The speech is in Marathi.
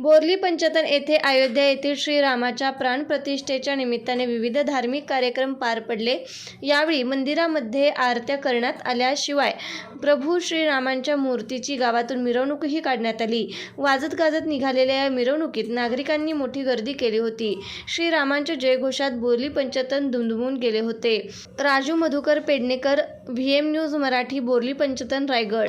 बोरली पंचतन येथे अयोध्या येथील श्रीरामाच्या प्राणप्रतिष्ठेच्या निमित्ताने विविध धार्मिक कार्यक्रम पार पडले. यावेळी मंदिरामध्ये आरत्या करण्यात आल्याशिवाय प्रभू श्रीरामांच्या मूर्तीची गावातून मिरवणूकही काढण्यात आली. वाजत गाजत निघालेल्या या मिरवणुकीत नागरिकांनी मोठी गर्दी केली होती. श्रीरामांच्या जयघोषात बोरली पंचतन दुमदुमून गेले होते. Raju Madhukar Pednekar V M news Marathi Borli Panchatan Raigad.